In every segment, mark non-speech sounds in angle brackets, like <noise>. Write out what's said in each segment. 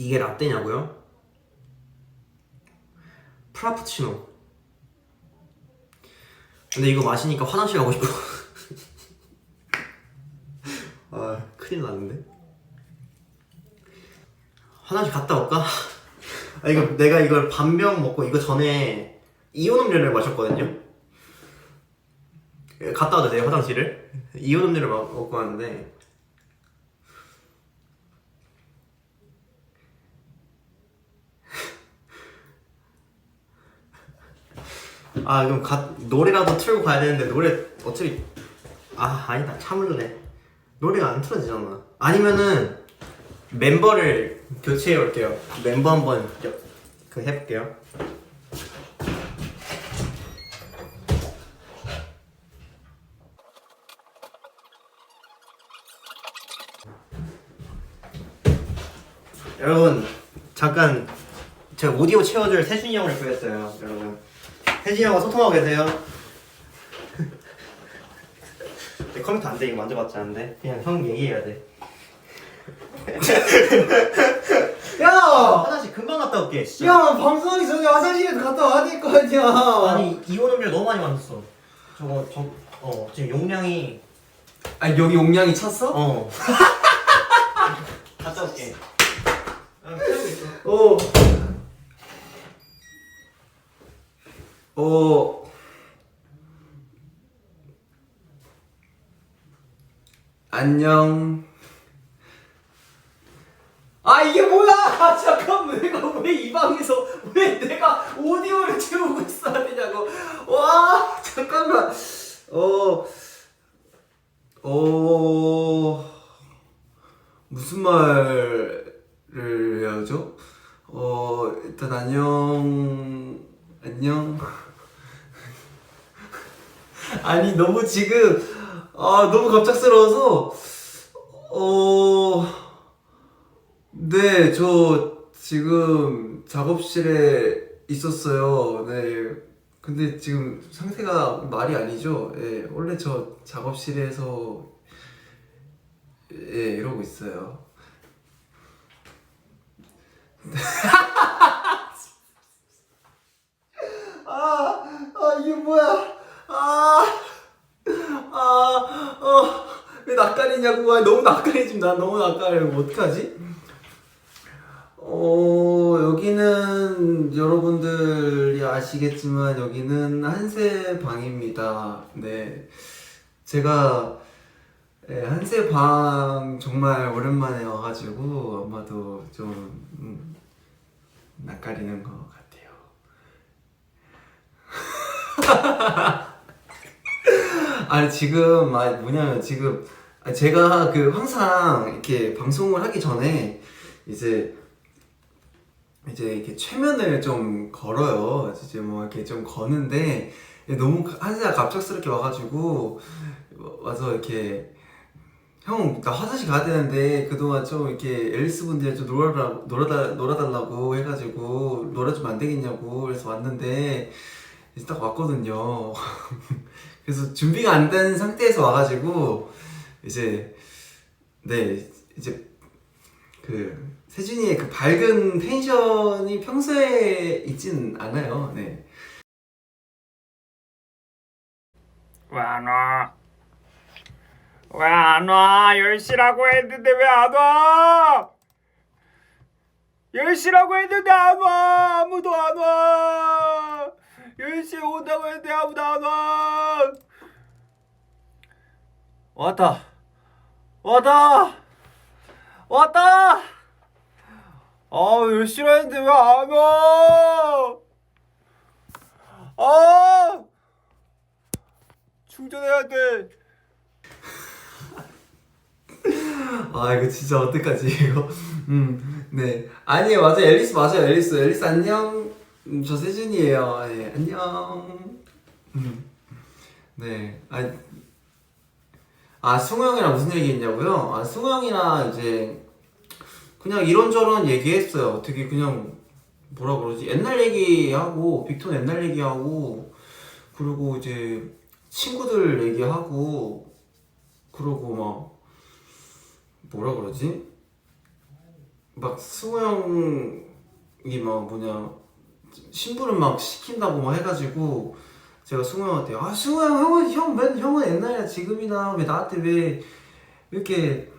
이게 라떼냐고요? 프라푸치노. 근데 이거 마시니까 화장실 가고 싶어. <laughs> 아, 큰일 났는데. 화장실 갔다 올까? 아, 이거 내가 이걸 반병 먹고 이거 전에 이온 음료를 마셨거든요. 갔다 와도 돼요 화장실을? 이온 음료를 마- 먹고 왔는데 아 그럼 가, 노래라도 틀고 가야 되는데 노래 어차피 아 아니다. 참을래. 노래가 안 틀어지잖아. 아니면은 멤버를 교체해 올게요. 멤버 한번 여- 그 해볼게요. 여러분 잠깐 제가 오디오 채워줄 세준이 형을 구했어요 여러분 세준이 형과 소통하고 계세요. 내 컴퓨터 안 돼. 이거 만져봤지 않는데? 그냥 형 얘기해야 돼. <laughs> 야! 화장실 금방 갔다 올게 진짜. 야 방송하기 전에 화장실에 갔다 와야 될 거 아니야. 아니 이온 음료 너무 많이 마셨어. 저거 저 어 지금 용량이. 아니 여기 용량이 찼어? 어. <laughs> 갔다 올게. 아, 채우고 있 어. 안녕. 아 이게 뭐야? 아, 잠깐 내가 왜 이 방에서 왜 내가 오디오를 채우고 있어야 되냐고. 와 잠깐만. 어. 어. 무슨 말을 해야죠? 어 일단 안녕 안녕 아니 너무 지금 아 너무 갑작스러워서 어네 저 지금 작업실에 있었어요. 네 근데 지금 상태가 말이 아니죠? 예 원래 저 작업실에서 예 이러고 있어요. <laughs> 아, 아 이게 뭐야? 아, 아, 어, 왜 낯가리냐고? 아, 너무 낯가리 지금 나 너무 낯가려. 어떡하지? 어, 여기는 여러분들이 아시겠지만 여기는 한세 방입니다. 네, 제가 네, 한세 방 정말 오랜만에 와가지고 아마도 좀 음, 낯가리는 것 같아요. <laughs> 아니 지금 아 뭐냐면 지금 아, 제가 그 항상 이렇게 방송을 하기 전에 이제 이제 이렇게 최면을 좀 걸어요. 이제 뭐 이렇게 좀 거는데 너무 한세가 갑작스럽게 와가지고 와서 이렇게 형 나 화장실 가야 되는데 그동안 좀 이렇게 앨리스 분들이 좀 놀아라 놀아다 놀아달라고 해가지고 놀아주면 안 되겠냐고 그래서 왔는데 이제 딱 왔거든요. <laughs> 그래서 준비가 안 된 상태에서 와가지고 이제 네 이제 그 세준이의 그 밝은 텐션이 평소에 있진 않아요. 네. 왜 안 와? 왜 안 와? 10시라고 했는데 왜 안 와? 10시라고 했는데 안 와! 아무도 안 와! 10시에 온다고 했는데 아무도 안 와! 왔다! 왔다! 왔다! 아, 10시라 했는데 왜 안 와? 아! 충전해야 돼. 아 이거 진짜 어떡하지 이거. 음, 네. 아니에요 맞아요 앨리스 맞아요 앨리스 앨리스 안녕. 음, 저 세준이에요. 네 안녕. 음, 네. 아, 아 승우 형이랑 무슨 얘기했냐고요? 아 승우 형이랑 이제 그냥 이런저런 얘기했어요. 되게 그냥 뭐라 그러지? 옛날 얘기하고 빅톤 옛날 얘기하고 그리고 이제 친구들 얘기하고 그러고 막 뭐라 그러지? 막 승우 형이 막 뭐냐 심부름 막 시킨다고 막 해가지고 제가 승우 형한테 아 승우 형 형은 형 맨, 형은 옛날이야. 지금이나. 왜 나한테 왜 이렇게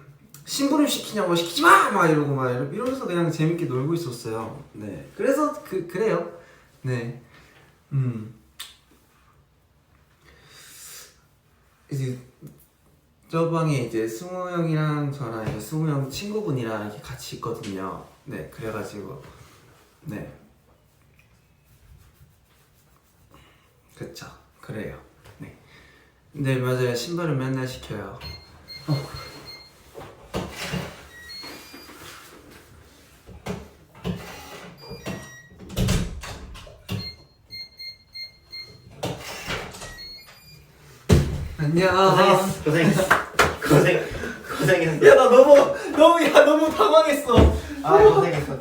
심부름 시키냐고 시키지 마 막 이러고 막 이러- 이러면서 그냥 재밌게 놀고 있었어요. 네. 그래서 그 그래요. 네. 음. 이제 저 방에 이제 승우 형이랑 저랑 이제 승우 형 친구분이랑 이렇게 같이 있거든요. 네, 그래가지고. 네, 그쵸, 그래요. 네, 네 맞아요. 신발은 맨날 시켜요. 안녕. 고생했어 고생했어 고생 고생했어 야나 너무 너무 야 너무 당황했어. 아 고생했어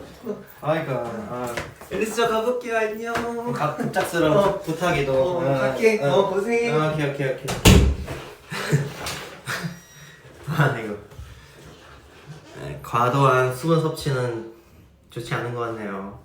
아이고 아 앨리스 저 가볼게요. 안녕. 갑- 갑작스러운 어. 부탁이도 어, 갈게. 어, 고생해. 어, 오케이 오케이 오케이 <laughs> 아 이거 네, 과도한 수분 섭취는 좋지 않은 것 같네요